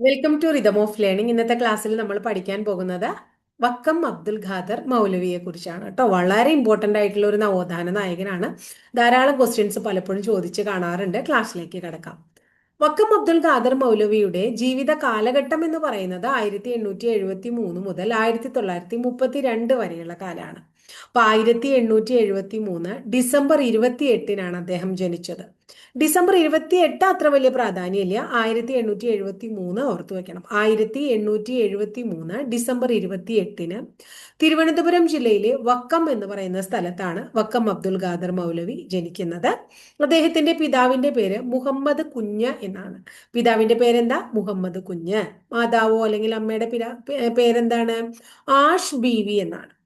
Welcome to rhythm of learning ഇന്നത്തെ ക്ലാസ്സിൽ നമ്മൾ പഠിക്കാൻ പോകുന്നത് വക്കം അബ്ദുൽ ഖാദർ മൗലവിയെ കുറിച്ചാണ് കേട്ടോ. വളരെ ഇമ്പോർട്ടന്റ് ആയിട്ടുള്ള ഒരു നവോത്ഥാന നായകനാണ്. ധാരാളം ക്വസ്റ്റ്യൻസ് പലപ്പോഴും ചോദിച്ച് കാണാറുണ്ട്. ക്ലാസ്സിലേക്ക് കിടക്കാം. വക്കം അബ്ദുൽ ഖാദർ മൗലവിയുടെ ജീവിത കാലഘട്ടം എന്ന് പറയുന്നത് ആയിരത്തി എണ്ണൂറ്റി എഴുപത്തി മൂന്ന് മുതൽ ആയിരത്തി തൊള്ളായിരത്തി മുപ്പത്തി രണ്ട് വരെയുള്ള കാലമാണ്. അപ്പൊ ആയിരത്തി എണ്ണൂറ്റി എഴുപത്തി മൂന്ന് ഡിസംബർ ഇരുപത്തി എട്ടിനാണ് അദ്ദേഹം ജനിച്ചത്. ഡിസംബർ ഇരുപത്തി എട്ട് അത്ര വലിയ പ്രാധാന്യമില്ല. ആയിരത്തി എണ്ണൂറ്റി എഴുപത്തി മൂന്ന് ഓർത്തു വെക്കണം. ആയിരത്തി എണ്ണൂറ്റി എഴുപത്തി മൂന്ന് ഡിസംബർ ഇരുപത്തി എട്ടിന് തിരുവനന്തപുരം ജില്ലയിലെ വക്കം എന്ന് പറയുന്ന സ്ഥലത്താണ് വക്കം അബ്ദുൽ ഖാദർ മൗലവി ജനിക്കുന്നത്. അദ്ദേഹത്തിന്റെ പിതാവിന്റെ പേര് മുഹമ്മദ് കുഞ്ഞ് എന്നാണ്. പിതാവിന്റെ പേരെന്താ? മുഹമ്മദ് കുഞ്ഞ്. മാതാവോ അല്ലെങ്കിൽ അമ്മയുടെ പേരെന്താണ്? ആഷ് ബീവി എന്നാണ്.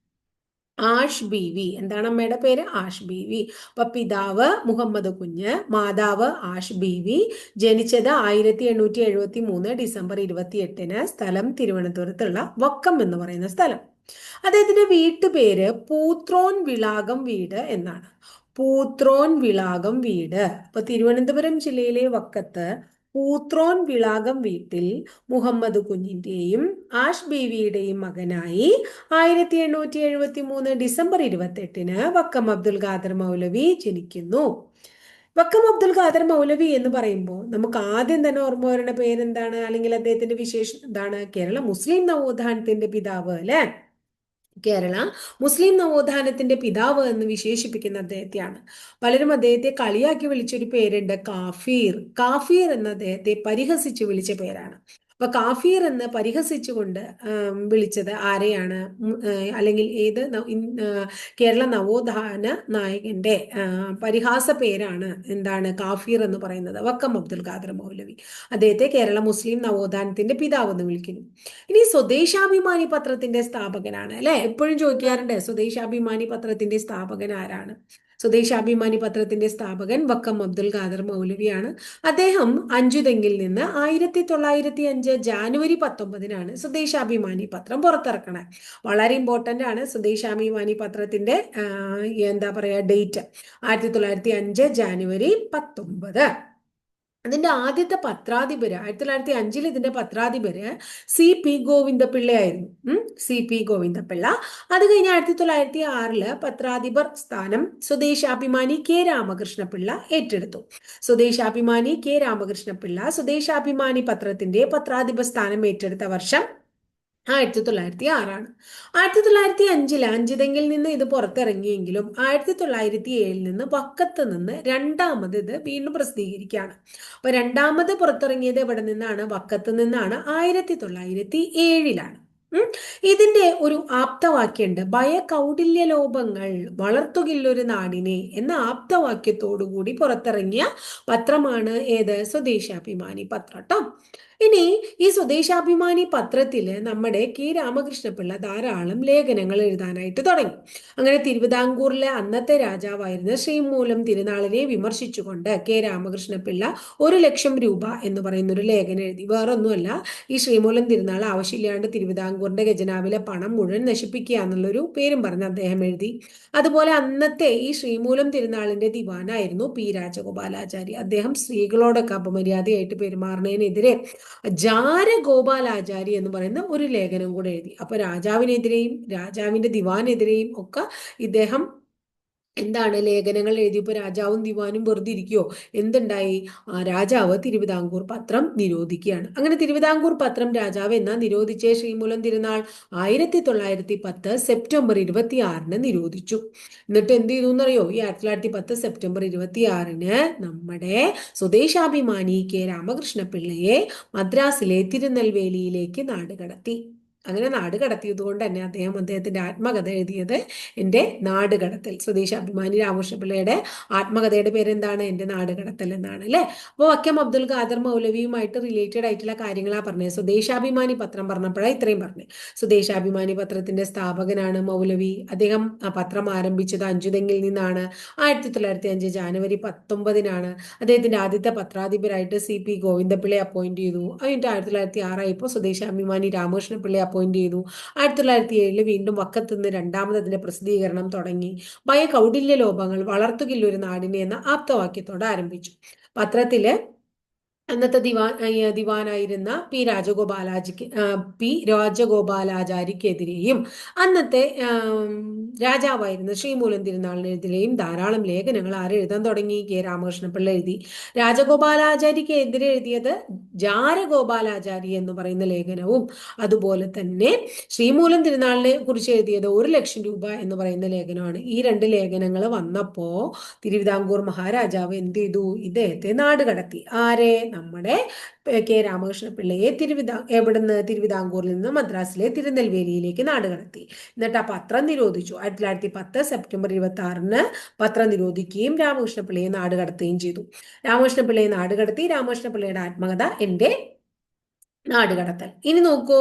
ആഷ് ബി വി. എന്താണ് അമ്മയുടെ പേര്? ആഷ് ബി വി. അപ്പൊ പിതാവ് മുഹമ്മദ് കുഞ്ഞ് മാതാവ് ആഷ് ബി വി. ജനിച്ചത് ആയിരത്തി എണ്ണൂറ്റി എഴുപത്തി മൂന്ന് ഡിസംബർ ഇരുപത്തി എട്ടിന് സ്ഥലം തിരുവനന്തപുരത്തുള്ള വക്കം എന്ന് പറയുന്ന സ്ഥലം. അദ്ദേഹത്തിന്റെ വീട്ടുപേര് പൂത്രോൻ വിളാകം വീട് എന്നാണ്. പൂത്രോൻ വിളാകം വീട്. അപ്പൊ തിരുവനന്തപുരം ജില്ലയിലെ വക്കത്ത് പൂത്രോൻ വിളാകം വീട്ടിൽ മുഹമ്മദ് കുഞ്ഞിന്റെയും ആഷ് ബീവിയുടെയും മകനായി ആയിരത്തി എണ്ണൂറ്റി എഴുപത്തി മൂന്ന് ഡിസംബർ ഇരുപത്തെട്ടിന് വക്കം അബ്ദുൽ ഖാദർ മൗലവി ജനിക്കുന്നു. വക്കം അബ്ദുൽ ഖാദർ മൗലവി എന്ന് പറയുമ്പോൾ നമുക്ക് ആദ്യം തന്നെ ഓർമ്മ വരുന്ന പേരെന്താണ്? അല്ലെങ്കിൽ അദ്ദേഹത്തിന്റെ വിശേഷം എന്താണ്? കേരള മുസ്ലിം നവോത്ഥാനത്തിന്റെ പിതാവ് അല്ലെ? കേരള മുസ്ലിം നവോത്ഥാനത്തിന്റെ പിതാവ് എന്ന് വിശേഷിപ്പിക്കുന്ന അദ്ദേഹത്തെയാണ്. പലരും അദ്ദേഹത്തെ കളിയാക്കി വിളിച്ചൊരു പേരുണ്ട് കാഫീർ. കാഫീർ എന്ന അദ്ദേഹത്തെ പരിഹസിച്ച് വിളിച്ച പേരാണ്. അപ്പൊ കാഫീർ എന്ന് പരിഹസിച്ചുകൊണ്ട് വിളിച്ചത് ആരെയാണ്? അല്ലെങ്കിൽ ഏത് കേരള നവോത്ഥാന നായകന്റെ പരിഹാസ പേരാണ് എന്താണ് കാഫീർ എന്ന് പറയുന്നത്. വക്കം അബ്ദുൽ ഖാദർ മൗലവി. അദ്ദേഹത്തെ കേരള മുസ്ലിം നവോത്ഥാനത്തിന്റെ പിതാവ് എന്ന് വിളിക്കുന്നു. ഇനി സ്വദേശാഭിമാനി പത്രത്തിന്റെ സ്ഥാപകനാണ്. അല്ലെ? എപ്പോഴും ചോദിക്കാറുണ്ട് സ്വദേശാഭിമാനി പത്രത്തിന്റെ സ്ഥാപകൻ ആരാണ്? സ്വദേശാഭിമാനി പത്രത്തിന്റെ സ്ഥാപകൻ വക്കം അബ്ദുൽ ഖാദർ മൗലവിയാണ്. അദ്ദേഹം അഞ്ചുതെങ്കിൽ നിന്ന് ആയിരത്തി തൊള്ളായിരത്തി അഞ്ച് ജാനുവരി പത്തൊമ്പതിനാണ് സ്വദേശാഭിമാനി പത്രം പുറത്തിറക്കണത്. വളരെ ഇമ്പോർട്ടന്റ് ആണ് സ്വദേശാഭിമാനി പത്രത്തിന്റെ എന്താ പറയുക ഡേറ്റ് ആയിരത്തി തൊള്ളായിരത്തി അഞ്ച് ജാനുവരി പത്തൊമ്പത്. അതിന്റെ ആദ്യത്തെ പത്രാധിപര് ആയിരത്തി തൊള്ളായിരത്തി അഞ്ചിൽ ഇതിന്റെ പത്രാധിപര് C P ഗോവിന്ദപിള്ളയായിരുന്നു. C P Govindapillai. അത് കഴിഞ്ഞ് ആയിരത്തി തൊള്ളായിരത്തി ആറിൽ പത്രാധിപർ സ്ഥാനം സ്വദേശാഭിമാനി കെ രാമകൃഷ്ണപിള്ള ഏറ്റെടുത്തു. സ്വദേശാഭിമാനി കെ രാമകൃഷ്ണപിള്ള സ്വദേശാഭിമാനി പത്രത്തിന്റെ പത്രാധിപ സ്ഥാനം ഏറ്റെടുത്ത വർഷം ആയിരത്തി തൊള്ളായിരത്തി ആറാണ് ആയിരത്തി തൊള്ളായിരത്തി അഞ്ചിൽ അഞ്ചിതെങ്കിൽ നിന്ന് ഇത് പുറത്തിറങ്ങിയെങ്കിലും ആയിരത്തി തൊള്ളായിരത്തി ഏഴിൽ നിന്ന് വക്കത്ത് നിന്ന് രണ്ടാമത് ഇത് വീണ്ടും പ്രസിദ്ധീകരിക്കുകയാണ്. അപ്പൊ രണ്ടാമത് പുറത്തിറങ്ങിയത് എവിടെ നിന്നാണ്? വക്കത്ത് നിന്നാണ്. ആയിരത്തി തൊള്ളായിരത്തി ഏഴിലാണ് ഇതിന്റെ ഒരു ആപ്തവാക്യമുണ്ട്. ഭയ കൗടില്യ ലോപങ്ങൾ വളർത്തുകില്ലൊരു നാടിനെ എന്ന ആപ്തവാക്യത്തോടു കൂടി പുറത്തിറങ്ങിയ പത്രമാണ് ഏത്? സ്വദേശാഭിമാനി പത്രം കേട്ടോ ഇനി ഈ സ്വദേശാഭിമാനി പത്രത്തിൽ നമ്മുടെ കെ രാമകൃഷ്ണപിള്ള ധാരാളം ലേഖനങ്ങൾ എഴുതാനായിട്ട് തുടങ്ങി. അങ്ങനെ തിരുവിതാംകൂറിലെ അന്നത്തെ രാജാവായിരുന്ന ശ്രീമൂലം തിരുനാളിനെ വിമർശിച്ചുകൊണ്ട് കെ രാമകൃഷ്ണപിള്ള ഒരു ലക്ഷം രൂപ എന്ന് പറയുന്ന ഒരു ലേഖനം എഴുതി. വേറൊന്നുമല്ല ഈ ശ്രീമൂലം തിരുനാൾ ആവശ്യമില്ലാണ്ട് തിരുവിതാംകൂറിന്റെ ഖജനാവിലെ പണം മുഴുവൻ നശിപ്പിക്കുക എന്നുള്ളൊരു പേരും പറഞ്ഞ് അദ്ദേഹം എഴുതി. അതുപോലെ അന്നത്തെ ഈ ശ്രീമൂലം തിരുനാളിന്റെ ദിവാനായിരുന്നു പി രാജഗോപാലാചാരി. അദ്ദേഹം സ്ത്രീകളോടൊക്കെ അപമര്യാദയായിട്ട് പെരുമാറുന്നതിനെതിരെ ജാരഗോപാലാചാരി എന്ന് പറയുന്ന ഒരു ലേഖനം കൂടെ എഴുതി. അപ്പൊ രാജാവിനെതിരെയും രാജാവിന്റെ ദിവാനെതിരെയും ഒക്കെ ഇദ്ദേഹം എന്താണ് ലേഖനങ്ങൾ എഴുതിയപ്പോൾ രാജാവും ദിവാനും വെറുതെ ഇരിക്കുകയോ എന്തുണ്ടായി? രാജാവ് തിരുവിതാംകൂർ പത്രം നിരോധിക്കുകയാണ്. അങ്ങനെ തിരുവിതാംകൂർ പത്രം രാജാവ് എന്ന നിരോധിച്ച? ശ്രീമൂലം തിരുനാൾ ആയിരത്തി തൊള്ളായിരത്തി പത്ത് സെപ്റ്റംബർ ഇരുപത്തി ആറിന് നിരോധിച്ചു. എന്നിട്ട് എന്ത് ചെയ്തു എന്നറിയോ? ഈ ആയിരത്തി തൊള്ളായിരത്തി പത്ത് സെപ്റ്റംബർ ഇരുപത്തി ആറിന് നമ്മുടെ സ്വദേശാഭിമാനി കെ രാമകൃഷ്ണ പിള്ളയെ മദ്രാസിലെ തിരുനെൽവേലിയിലേക്ക് നാടുകടത്തി. അങ്ങനെ നാട് കടത്തിയത് കൊണ്ട് തന്നെ അദ്ദേഹം അദ്ദേഹത്തിന്റെ ആത്മകഥ എഴുതിയത് എന്റെ നാട് കടത്തൽ. സ്വദേശ അഭിമാനി രാമകൃഷ്ണപിള്ളയുടെ ആത്മകഥയുടെ പേര് എന്താണ് എന്റെ നാട് കടത്തൽ എന്നാണ് അല്ലെ? അപ്പോൾ വക്കം അബ്ദുൽ ഖാദർ മൗലവിയുമായിട്ട് റിലേറ്റഡ് ആയിട്ടുള്ള കാര്യങ്ങളാണ് പറഞ്ഞത്. സ്വദേശാഭിമാനി പത്രം പറഞ്ഞപ്പോഴാണ് ഇത്രയും പറഞ്ഞത്. സ്വദേശാഭിമാനി പത്രത്തിന്റെ സ്ഥാപകനാണ് മൗലവി. അദ്ദേഹം ആ പത്രം ആരംഭിച്ചത് അഞ്ചുതെങ്ങിൽ നിന്നാണ്. ആയിരത്തി തൊള്ളായിരത്തി അഞ്ച് ജാനുവരി പത്തൊമ്പതിനാണ്. അദ്ദേഹത്തിന്റെ ആദ്യത്തെ പത്രാധിപരായിട്ട് സി പി ഗോവിന്ദപിള്ളയെ അപ്പോയിന്റ് ചെയ്തു. അതിന്റെ ആയിരത്തി തൊള്ളായിരത്തി ആറായപ്പോൾ സ്വദേശാഭിമാനി രാമകൃഷ്ണപിള്ളയെ അപ്പോയിന്റ് ചെയ്തു. ആയിരത്തി തൊള്ളായിരത്തി ഏഴിൽ വീണ്ടും വക്കത്തുനിന്ന് രണ്ടാമത് അതിന്റെ പ്രസിദ്ധീകരണം തുടങ്ങി. ഭയ കൗടില്യ ലോപങ്ങൾ വളർത്തുകില്ല ഒരു നാടിനെ എന്ന ആപ്തവാക്യത്തോടെ ആരംഭിച്ചു. പത്രത്തിൽ അന്നത്തെ ദിവാൻ ദിവാനായിരുന്ന പി രാജഗോപാലാജിക്ക് പി രാജഗോപാലാചാരിക്കെതിരെയും അന്നത്തെ രാജാവായിരുന്ന ശ്രീമൂലം തിരുനാളിനെതിരെയും ധാരാളം ലേഖനങ്ങൾ ആരെഴുതാൻ തുടങ്ങി? കെ രാമകൃഷ്ണപിള്ള എഴുതി. രാജഗോപാലാചാരിക്ക് എഴുതിയത് ജാരഗോപാലാചാരി എന്ന് പറയുന്ന ലേഖനവും അതുപോലെ തന്നെ ശ്രീമൂലം തിരുനാളിനെ കുറിച്ച് എഴുതിയത് ഒരു ലക്ഷം രൂപ എന്ന് പറയുന്ന ലേഖനമാണ്. ഈ രണ്ട് ലേഖനങ്ങൾ വന്നപ്പോ തിരുവിതാംകൂർ മഹാരാജാവ് എന്ത് ചെയ്തു? ഇദ്ദേഹത്തെ നാട് കടത്തി ആരെ? നമ്മുടെ കെ. രാമകൃഷ്ണ പിള്ളയെ തിരുവിതാ എവിടുന്ന് തിരുവിതാംകൂറിൽ നിന്ന് മദ്രാസിലെ തിരുനെൽവേലിയിലേക്ക് നാട് കടത്തി. എന്നിട്ട് ആ പത്രം നിരോധിച്ചു. ആയിരത്തി തൊള്ളായിരത്തി പത്ത് സെപ്റ്റംബർ ഇരുപത്തി ആറിന് പത്രം നിരോധിക്കുകയും രാമകൃഷ്ണ പിള്ളയെ നാട് കടത്തുകയും ചെയ്തു. രാമകൃഷ്ണ പിള്ളയെ നാട് കടത്തി രാമകൃഷ്ണ പിള്ളയുടെ ആത്മകഥ എന്റെ നാടുകടത്തൽ. ഇനി നോക്കൂ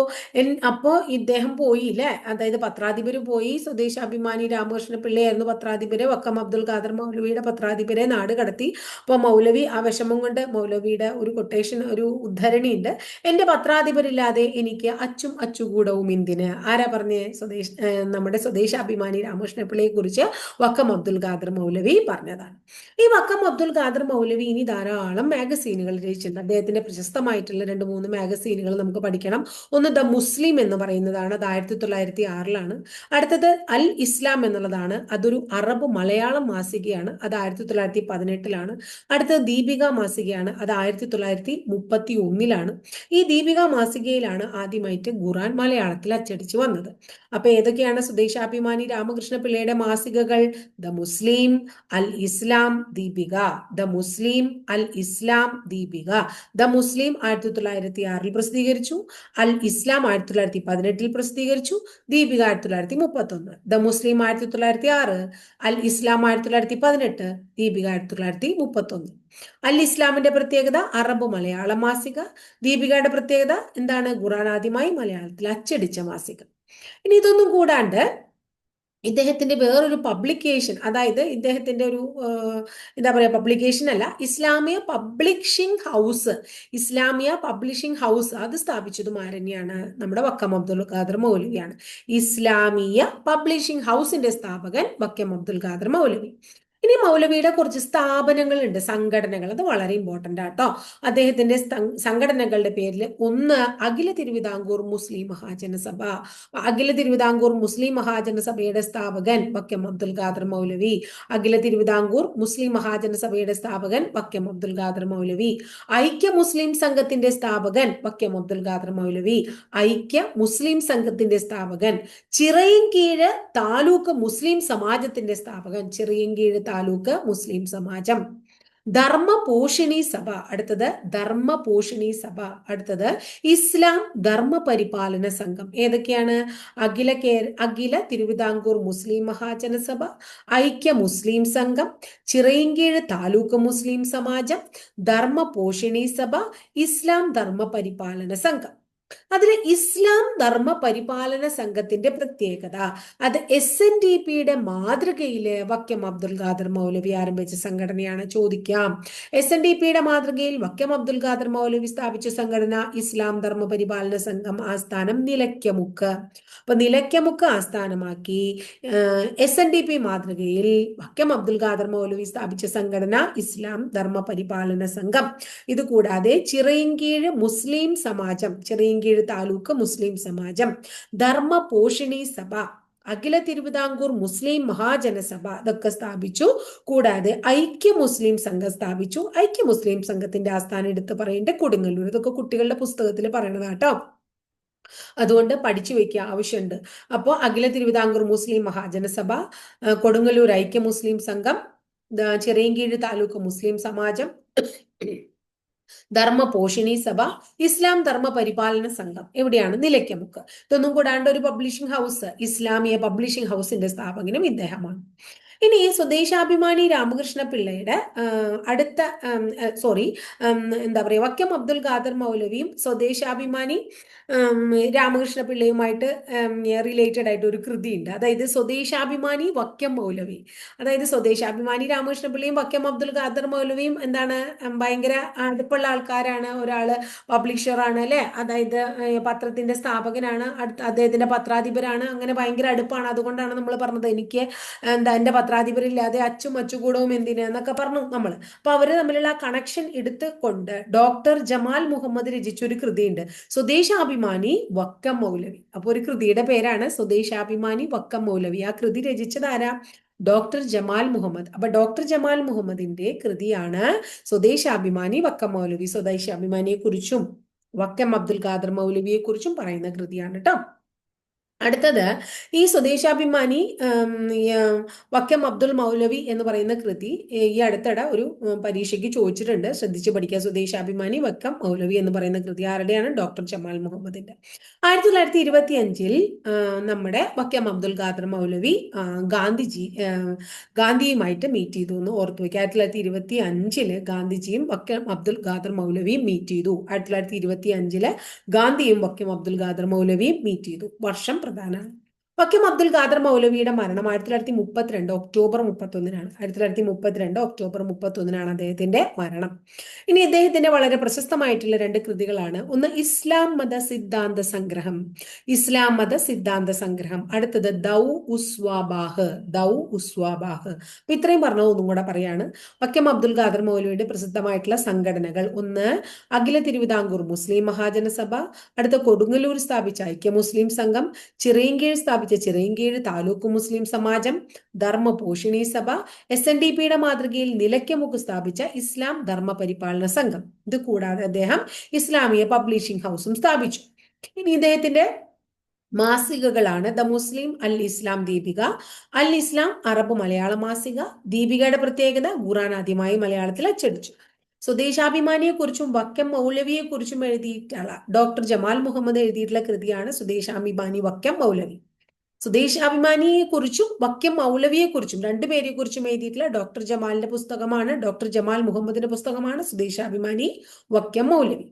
അപ്പോ ഇദ്ദേഹം പോയില്ലേ? അതായത് പത്രാധിപര് പോയി സ്വദേശാഭിമാനി രാമകൃഷ്ണ പിള്ളയായിരുന്നു പത്രാധിപര് വക്കം അബ്ദുൽ ഖാദർ മൗലവിയുടെ പത്രാധിപരെ നാട് കടത്തി. അപ്പൊ മൗലവി ആ വിഷമം കൊണ്ട് മൗലവിയുടെ ഒരു കൊട്ടേഷൻ ഒരു ഉദ്ധരണി ഉണ്ട് എന്റെ പത്രാധിപരില്ലാതെ എനിക്ക് അച്ചും അച്ചുകൂടവും എന്തിന്? ആരാ പറഞ്ഞേ? സ്വദേശ നമ്മുടെ സ്വദേശാഭിമാനി രാമകൃഷ്ണ പിള്ളയെ കുറിച്ച് വക്കം അബ്ദുൽ ഖാദർ മൗലവി പറഞ്ഞതാണ്. ഈ വക്കം അബ്ദുൽ ഖാദർ മൗലവി ഇനി ധാരാളം മാഗസീനുകൾ രചിച്ചിട്ടുണ്ട്. അദ്ദേഹത്തിന്റെ പ്രശസ്തമായിട്ടുള്ള രണ്ട് മൂന്ന് മാഗസീൻ സീനുകൾ നമുക്ക് പഠിക്കണം. ഒന്ന് ദ മുസ്ലിം എന്ന് പറയുന്നതാണ് അത് ആയിരത്തി തൊള്ളായിരത്തി ആറിലാണ് അടുത്തത് അൽ ഇസ്ലാം എന്നുള്ളതാണ് അതൊരു അറബ് മലയാളം മാസികയാണ് അത് ആയിരത്തി തൊള്ളായിരത്തി പതിനെട്ടിലാണ് അടുത്തത് ദീപിക മാസികയാണ് അത് ആയിരത്തി തൊള്ളായിരത്തി മുപ്പത്തി ഒന്നിലാണ് ഈ ദീപിക മാസികയിലാണ് ആദ്യമായിട്ട് ഖുറാൻ മലയാളത്തിൽ അച്ചടിച്ചു വന്നത്. അപ്പൊ ഏതൊക്കെയാണ് സ്വദേശാഭിമാനി രാമകൃഷ്ണ പിള്ളയുടെ മാസികകൾ? The Muslim Al Islam Deepika. The Muslim Al Islam Deepika. The Muslim ആയിരത്തി തൊള്ളായിരത്തി ആറിൽ പ്രസിദ്ധീകരിച്ചു. അൽ ഇസ്ലാം ആയിരത്തി തൊള്ളായിരത്തി പതിനെട്ടിൽ പ്രസിദ്ധീകരിച്ചു. ദീപിക ആയിരത്തി തൊള്ളായിരത്തി മുപ്പത്തി ഒന്ന് ദ മുസ്ലിം ആയിരത്തി തൊള്ളായിരത്തി ആറ് അൽ ഇസ്ലാം ആയിരത്തി തൊള്ളായിരത്തി പതിനെട്ട് ദീപിക ആയിരത്തി തൊള്ളായിരത്തി മുപ്പത്തി ഒന്ന് അൽ ഇസ്ലാമിന്റെ പ്രത്യേകത അറബ് മലയാള മാസിക. ദീപികയുടെ പ്രത്യേകത എന്താണ്? ഖുറാൻ ആദ്യമായി മലയാളത്തിൽ അച്ചടിച്ച മാസിക. ഇനി ഇതൊന്നും കൂടാണ്ട് ഇദ്ദേഹത്തിന്റെ വേറൊരു പബ്ലിക്കേഷൻ അതായത് ഇദ്ദേഹത്തിന്റെ ഒരു എന്താ പറയാ പബ്ലിക്കേഷൻ അല്ല Islamia publishing house Islamia publishing house അത് സ്ഥാപിച്ചതും ആരന്നെയാണ്? നമ്മുടെ വക്കം അബ്ദുൽ ഖാദർ മൗലവിയാണ്. ഇസ്ലാമിയ പബ്ലിഷിംഗ് ഹൗസിന്റെ സ്ഥാപകൻ വക്കം അബ്ദുൽ ഖാദർ മൗലവി. ഇനി മൗലവിയുടെ കുറച്ച് സ്ഥാപനങ്ങളുണ്ട് സംഘടനകൾ. അത് വളരെ ഇമ്പോർട്ടന്റ് ആട്ടോ. അദ്ദേഹത്തിന്റെ സംഘടനകളുടെ പേരിൽ ഒന്ന് അഖില തിരുവിതാംകൂർ മുസ്ലിം മഹാജനസഭ. അഖില തിരുവിതാംകൂർ മുസ്ലിം മഹാജനസഭയുടെ സ്ഥാപകൻ വക്കം അബ്ദുൽ ഖാദർ മൗലവി. അഖില തിരുവിതാംകൂർ മുസ്ലിം മഹാജനസഭയുടെ സ്ഥാപകൻ വക്കം അബ്ദുൽ ഖാദർ മൗലവി. ഐക്യ മുസ്ലിം സംഘത്തിന്റെ സ്ഥാപകൻ വക്കം അബ്ദുൽ ഖാദർ മൗലവി. ഐക്യ മുസ്ലിം സംഘത്തിന്റെ സ്ഥാപകൻ. ചിറയൻകീഴ് താലൂക്ക് മുസ്ലിം സമാജത്തിന്റെ സ്ഥാപകൻ. ചിറയൻകീഴ് താലൂക്ക് മുസ്ലിം സമാജം. ധർമ്മപോഷിണി സഭ അടുത്തത് ധർമ്മപോഷിണി സഭ അടുത്തത് ഇസ്ലാം ധർമ്മ പരിപാലന സംഘം. ഏതൊക്കെയാണ്? അഖില കേ അഖില തിരുവിതാംകൂർ മുസ്ലിം മഹാജനസഭ ഐക്യ മുസ്ലിം സംഘം ചിറയൻകീഴ് താലൂക്ക് മുസ്ലിം സമാജം ധർമ്മപോഷിണി സഭ ഇസ്ലാം ധർമ്മ പരിപാലന സംഘം. അതിൽ ഇസ്ലാം ധർമ്മ പരിപാലന സംഘത്തിന്റെ പ്രത്യേകത. അത് എസ് എൻ ഡി പിയുടെ മാതൃകയിൽ വക്യം അബ്ദുൽ ഖാദർ മൗലവി ആരംഭിച്ച സംഘടനയാണ്. ചോദിക്കാം. എസ് എൻ ഡി പിയുടെ മാതൃകയിൽ വക്യം അബ്ദുൽ ഖാദർ മൗലവി സ്ഥാപിച്ച സംഘടന ഇസ്ലാം ധർമ്മ പരിപാലന സംഘം ആസ്ഥാനം നിലയ്ക്കമുക്ക്. അപ്പൊ നിലയ്ക്കമുക്ക് ആസ്ഥാനമാക്കി എസ് എൻ ഡി പി മാതൃകയിൽ വക്യം അബ്ദുൽ ഖാദർ മൗലവി സ്ഥാപിച്ച സംഘടന ഇസ്ലാം ധർമ്മ പരിപാലന സംഘം. ഇത് കൂടാതെ ചിറയൻകീഴ് മുസ്ലിം സമാജം ചിറയൻ ചിറയൻകീഴ് താലൂക്ക് മുസ്ലിം സമാജം. ധർമ്മ പോഷിണി സഭ അഖില തിരുവിതാംകൂർ മുസ്ലിം മഹാജനസഭ ഇതൊക്കെ സ്ഥാപിച്ചു. കൂടാതെ ഐക്യ മുസ്ലിം സംഘം സ്ഥാപിച്ചു. ഐക്യ മുസ്ലിം സംഘത്തിന്റെ ആസ്ഥാനം എടുത്ത് പറയേണ്ട കൊടുങ്ങല്ലൂർ. ഇതൊക്കെ കുട്ടികളുടെ പുസ്തകത്തിൽ പറയണതാട്ടോ അതുകൊണ്ട് പഠിച്ചു വെക്കുക ആവശ്യമുണ്ട്. അപ്പോൾ അഖില തിരുവിതാംകൂർ മുസ്ലിം മഹാജനസഭ കൊടുങ്ങല്ലൂർ ഐക്യ മുസ്ലിം സംഘം ചെറിയൻകീഴ് താലൂക്ക് മുസ്ലിം സമാജം ധർമ്മ പോഷിണി സഭ ഇസ്ലാം ധർമ്മ പരിപാലന സംഘം എവിടെയാണ് നിലയ്ക്കമുക്ക്. ഇതൊന്നും കൂടാണ്ട് ഒരു പബ്ലിഷിംഗ് ഹൗസ് ഇസ്ലാമിയ പബ്ലിഷിംഗ് ഹൗസിന്റെ സ്ഥാപകനും ഇദ്ദേഹമാണ്. ഇനി സ്വദേശാഭിമാനി രാമകൃഷ്ണ പിള്ളയുടെ അടുത്ത സോറി എന്താ പറയുക വക്കം അബ്ദുൽ ഖാദർ മൗലവിയും സ്വദേശാഭിമാനി രാമകൃഷ്ണ പിള്ളയുമായിട്ട് റിലേറ്റഡ് ആയിട്ട് ഒരു കൃതിയുണ്ട്. അതായത് സ്വദേശാഭിമാനി വക്കം മൗലവി. അതായത് സ്വദേശാഭിമാനി രാമകൃഷ്ണ പിള്ളയും വക്കം അബ്ദുൽ ഖാദർ മൗലവിയും എന്താണ് ഭയങ്കര അടുപ്പുള്ള ആൾക്കാരാണ്. ഒരാൾ പബ്ലിഷറാണ് അല്ലെ? അതായത് പത്രത്തിന്റെ സ്ഥാപകനാണ്. അടുത്ത അദ്ദേഹത്തിന്റെ പത്രാധിപരാണ്. അങ്ങനെ ഭയങ്കര അടുപ്പാണ്. അതുകൊണ്ടാണ് നമ്മൾ പറഞ്ഞത് എനിക്ക് എന്താ എന്റെ പത്ര പത്രാധിപരില്ലാതെ അച്ചും അച്ചുകൂടവും എന്തിനാ എന്നൊക്കെ പറഞ്ഞു നമ്മൾ അപ്പൊ അവർ തമ്മിലുള്ള കണക്ഷൻ എടുത്ത് കൊണ്ട് ഡോക്ടർ ജമാൽ മുഹമ്മദ് രചിച്ച ഒരു കൃതിയുണ്ട്. സ്വദേശാഭിമാനി വക്കം മൗലവി. അപ്പൊ ഒരു കൃതിയുടെ പേരാണ് സ്വദേശാഭിമാനി വക്കം മൗലവി. ആ കൃതി രചിച്ചത് ആരാ? ഡോക്ടർ ജമാൽ മുഹമ്മദ്. അപ്പൊ ഡോക്ടർ ജമാൽ മുഹമ്മദിന്റെ കൃതിയാണ് സ്വദേശാഭിമാനി വക്കം മൗലവി. സ്വദേശാഭിമാനിയെ കുറിച്ചും വക്കം അബ്ദുൽ ഖാദർ മൗലവിയെ കുറിച്ചും പറയുന്ന കൃതിയാണ് കേട്ടോ അടുത്തത് ഈ സ്വദേശാഭിമാനി വക്കം അബ്ദുൽ മൗലവി എന്ന് പറയുന്ന കൃതി ഈ അടുത്തിടെ ഒരു പരീക്ഷയ്ക്ക് ചോദിച്ചിട്ടുണ്ട്. ശ്രദ്ധിച്ച് പഠിക്കുക. സ്വദേശാഭിമാനി വക്കം മൗലവി എന്ന് പറയുന്ന കൃതി ആരുടെയാണ്? ഡോക്ടർ ജമാൽ മുഹമ്മദിന്റെ. ആയിരത്തി തൊള്ളായിരത്തി ഇരുപത്തി അഞ്ചിൽ നമ്മുടെ വക്കം അബ്ദുൽ ഖാദർ മൗലവി ഗാന്ധിജി ഗാന്ധിയുമായിട്ട് മീറ്റ് ചെയ്തു എന്ന് ഓർത്തു വയ്ക്കുക. ആയിരത്തി തൊള്ളായിരത്തി ഇരുപത്തി അഞ്ചിൽ ഗാന്ധിജിയും വക്കം അബ്ദുൽ ഖാദർ മൗലവിയും മീറ്റ് ചെയ്തു. ആയിരത്തി തൊള്ളായിരത്തി ഇരുപത്തി അഞ്ചിൽ ഗാന്ധിയും വക്കം അബ്ദുൽ ഖാദർ മൗലവിയും മീറ്റ് ചെയ്തു. വർഷം Savannah. വക്കീം അബ്ദുൽ ഖാദർ മൗലവിയുടെ മരണം ആയിരത്തി തൊള്ളായിരത്തി മുപ്പത്തിരണ്ട് ഒക്ടോബർ മുപ്പത്തൊന്നിനാണ്. ആയിരത്തി തൊള്ളായിരത്തി മുപ്പത്തിരണ്ട് ഒക്ടോബർ മുപ്പത്തൊന്നിനാണ് അദ്ദേഹത്തിന്റെ മരണം. ഇനി അദ്ദേഹത്തിന്റെ വളരെ പ്രശസ്തമായിട്ടുള്ള രണ്ട് കൃതികളാണ്. ഒന്ന് ഇസ്ലാം മത സിദ്ധാന്ത സംഗ്രഹം. ഇസ്ലാം മത സിദ്ധാന്ത സംഗ്രഹം. അടുത്തത് ദൗ ഉസ്വാബാഹ് ദൗ ഉസ്വാബാഹ് അപ്പൊ ഇത്രയും പറഞ്ഞ ഒന്നും കൂടെ പറയാണ്. വക്കം അബ്ദുൽ ഖാദർ മൗലവിയുടെ പ്രസിദ്ധമായിട്ടുള്ള സംഘടനകൾ. ഒന്ന് അഖില തിരുവിതാംകൂർ മുസ്ലിം മഹാജന സഭ അടുത്ത കൊടുങ്ങല്ലൂർ സ്ഥാപിച്ച ഐക്യ മുസ്ലിം സംഘം. ചിറയൻകീഴ് സ്ഥാപിച്ച ചിറയൻകീഴ് താലൂക്ക് മുസ്ലിം സമാജം ധർമ്മപോഷിണി സഭ എസ് എൻ ഡി പിയുടെ മാതൃകയിൽ നിലയ്ക്കമുക്ക് സ്ഥാപിച്ച ഇസ്ലാം ധർമ്മ പരിപാലന സംഘം. ഇത് കൂടാതെ അദ്ദേഹം ഇസ്ലാമിയ പബ്ലിഷിംഗ് ഹൗസും സ്ഥാപിച്ചു. ഇനി ഇദ്ദേഹത്തിന്റെ മാസികകളാണ് ദ മുസ്ലിം അൽ ഇസ്ലാം ദീപിക അൽ ഇസ്ലാം അറബ് മലയാള മാസിക ദീപികയുടെ പ്രത്യേകത ഖുറാൻ ആദ്യമായി മലയാളത്തിൽ അച്ചടിച്ചു. സ്വദേശാഭിമാനിയെ കുറിച്ചും വക്കം മൗലവിയെ കുറിച്ചും എഴുതിയിട്ടുള്ള ഡോക്ടർ ജമാൽ മുഹമ്മദ് എഴുതിയിട്ടുള്ള കൃതിയാണ് സ്വദേശാഭിമാനി വക്കം മൗലവി. സ്വദേശാഭിമാനിയെ കുറിച്ചും വക്യം മൗലവിയെ കുറിച്ചും രണ്ടുപേരെ കുറിച്ചും എഴുതിയിട്ടുള്ള ഡോക്ടർ ജമാലിന്റെ പുസ്തകമാണ്. ഡോക്ടർ ജമാൽ മുഹമ്മദിന്റെ പുസ്തകമാണ് സ്വദേശാഭിമാനി വക്യം മൗലവി.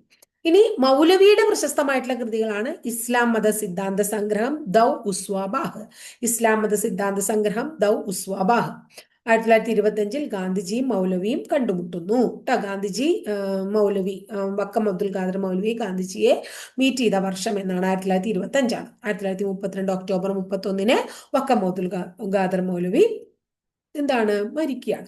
ഇനി മൗലവിയുടെ പ്രശസ്തമായിട്ടുള്ള കൃതികളാണ് ഇസ്ലാം മത സിദ്ധാന്ത സംഗ്രഹം ദൗ ഉസ്വാബാഹ്. ഇസ്ലാം മത സിദ്ധാന്ത സംഗ്രഹം ദൗ ഉസ്വാബാഹ്. ആയിരത്തി തൊള്ളായിരത്തി ഇരുപത്തി അഞ്ചിൽ ഗാന്ധിജിയും മൗലവിയും കണ്ടുമുട്ടുന്നു. കേട്ടോ ഗാന്ധിജി മൗലവി വക്കം അബ്ദുൽ ഖാദർ മൗലവി ഗാന്ധിജിയെ മീറ്റ് ചെയ്ത വർഷം എന്നാണ് ആയിരത്തി തൊള്ളായിരത്തി ഇരുപത്തി അഞ്ചാണ് ആയിരത്തി തൊള്ളായിരത്തി മുപ്പത്തിരണ്ട് ഒക്ടോബർ മുപ്പത്തി ഒന്നിന് വക്കം അബ്ദുൽ ഖാദർ മൗലവി എന്താണ് മരിക്കുകയാണ്.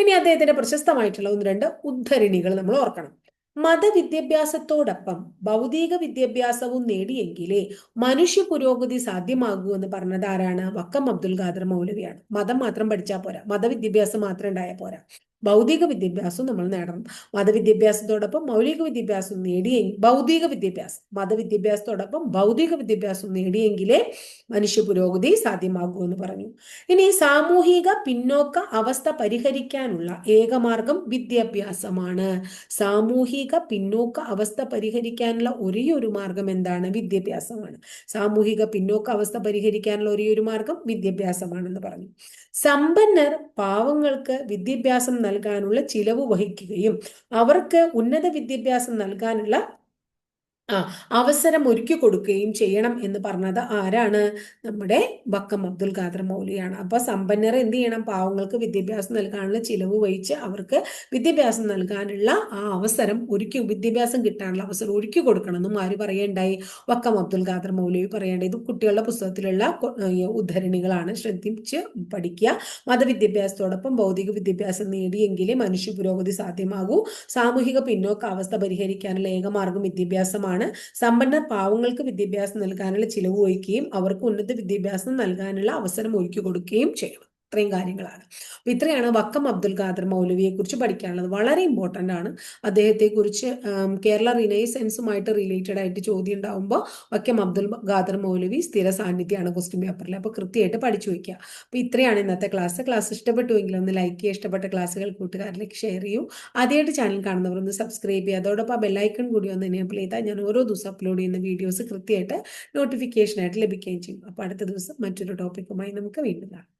ഇനി അദ്ദേഹത്തിന്റെ പ്രശസ്തമായിട്ടുള്ള ഒന്ന് രണ്ട് ഉദ്ധരണികൾ നമ്മൾ ഓർക്കണം. മതവിദ്യാഭ്യാസത്തോടൊപ്പം ഭൗതിക വിദ്യാഭ്യാസവും നേടിയെങ്കിലേ മനുഷ്യ പുരോഗതി സാധ്യമാകൂ എന്ന് പറഞ്ഞത് ആരാണ് വക്കം അബ്ദുൽ ഖാദർ മൗലവിയാണ്. മതം മാത്രം പഠിച്ചാൽ പോരാ. മതവിദ്യാഭ്യാസം മാത്രം ഉണ്ടായാൽ പോരാ. ഭൗതിക വിദ്യാഭ്യാസവും നമ്മൾ നേടണം. മതവിദ്യാഭ്യാസത്തോടൊപ്പം മൗലിക വിദ്യാഭ്യാസം നേടിയ ഭൗതിക വിദ്യാഭ്യാസം. മതവിദ്യാഭ്യാസത്തോടൊപ്പം ഭൗതിക വിദ്യാഭ്യാസം നേടിയെങ്കിലേ മനുഷ്യ പുരോഗതി സാധ്യമാകൂ എന്ന് പറഞ്ഞു. ഇനി സാമൂഹിക പിന്നോക്ക അവസ്ഥ പരിഹരിക്കാനുള്ള ഏകമാർഗം വിദ്യാഭ്യാസമാണ്. സാമൂഹിക പിന്നോക്ക അവസ്ഥ പരിഹരിക്കാനുള്ള ഒരേ ഒരു മാർഗം എന്താണ്? വിദ്യാഭ്യാസമാണ്. സാമൂഹിക പിന്നോക്ക അവസ്ഥ പരിഹരിക്കാനുള്ള ഒരേ ഒരു മാർഗം വിദ്യാഭ്യാസമാണെന്ന് പറഞ്ഞു. സമ്പന്നർ പാവങ്ങൾക്ക് വിദ്യാഭ്യാസം നൽകാനുള്ള ചിലവ് വഹിക്കുകയും അവർക്ക് ഉന്നത വിദ്യാഭ്യാസം നൽകാനുള്ള ആ അവസരം ഒരുക്കി കൊടുക്കുകയും ചെയ്യണം എന്ന് പറഞ്ഞത് ആരാണ്? നമ്മുടെ ബക്കം അബ്ദുൽ ഖാദർ മൗലിയാണ്. അപ്പൊ സമ്പന്നർ എന്ത് ചെയ്യണം? പാവങ്ങൾക്ക് വിദ്യാഭ്യാസം നൽകാനുള്ള ചിലവ് വഹിച്ച് അവർക്ക് വിദ്യാഭ്യാസം നൽകാനുള്ള ആ അവസരം ഒരുക്കി വിദ്യാഭ്യാസം കിട്ടാനുള്ള അവസരം ഒരുക്കി കൊടുക്കണം എന്നും ആര് പറയേണ്ടായി? വക്കം അബ്ദുൽ ഖാദർ മൗലി പറയേണ്ടത് ഇത് കുട്ടികളുടെ പുസ്തകത്തിലുള്ള ഉദ്ധരണികളാണ്. ശ്രദ്ധിച്ച് പഠിക്കുക. മതവിദ്യാഭ്യാസത്തോടൊപ്പം ഭൗതിക വിദ്യാഭ്യാസം നേടിയെങ്കിലേ മനുഷ്യ പുരോഗതി സാധ്യമാകൂ. സാമൂഹിക പിന്നോക്ക അവസ്ഥ പരിഹരിക്കാനുള്ള ഏകമാർഗം വിദ്യാഭ്യാസമാണ്. ആണ്. സമ്പന്നർ പാവങ്ങൾക്ക് വിദ്യാഭ്യാസം നൽകാനുള്ള ചിലവ് വഹിക്കുകയും അവർക്ക് ഉന്നത വിദ്യാഭ്യാസം നൽകാനുള്ള അവസരം ഒരുക്കി കൊടുക്കുകയും ചെയ്യണം ഇത്രയും കാര്യങ്ങളാണ്. അപ്പൊ ഇത്രയാണ് വക്കം അബ്ദുൽ ഖാദർ മൗലവിയെ കുറിച്ച് പഠിക്കാനുള്ളത്. വളരെ ഇമ്പോർട്ടന്റ് ആണ്. അദ്ദേഹത്തെ കുറിച്ച് കേരള റിനൈസൻസുമായിട്ട് റിലേറ്റഡ് ആയിട്ട് ചോദ്യം ഉണ്ടാവുമ്പോൾ വക്കം അബ്ദുൽ ഖാദർ മൗലവി സ്ഥിര സാന്നിധ്യമാണ് ക്വസ്റ്റ്യൻ പേപ്പറിൽ അപ്പോൾ കൃത്യമായിട്ട് പഠിച്ചു വയ്ക്കുക. അപ്പോൾ ഇത്രയാണ് ഇന്നത്തെ ക്ലാസ് ക്ലാസ് ഇഷ്ടപ്പെട്ടുവെങ്കിൽ ഒന്ന് ലൈക്ക് ചെയ്യുക. ഇഷ്ടപ്പെട്ട ക്ലാസ്സുകൾ കൂട്ടുകാരിലേക്ക് ഷെയർ ചെയ്യൂ. ആദ്യമായിട്ട് ചാനൽ കാണുന്നവർ ഒന്ന് സബ്സ്ക്രൈബ് ചെയ്യുക. അതോടൊപ്പം ആ ബെല്ലൈക്കൺ കൂടി ഒന്ന് എനേബിൾ ചെയ്താൽ ഞാൻ ഓരോ ദിവസം അപ്ലോഡ് ചെയ്യുന്ന വീഡിയോസ് കൃത്യമായിട്ട് നോട്ടിഫിക്കേഷനായിട്ട് ലഭിക്കുകയും ചെയ്യും. അപ്പോൾ അടുത്ത ദിവസം മറ്റൊരു ടോപ്പിക്കുമായി നമുക്ക് വീണ്ടും കാണാം.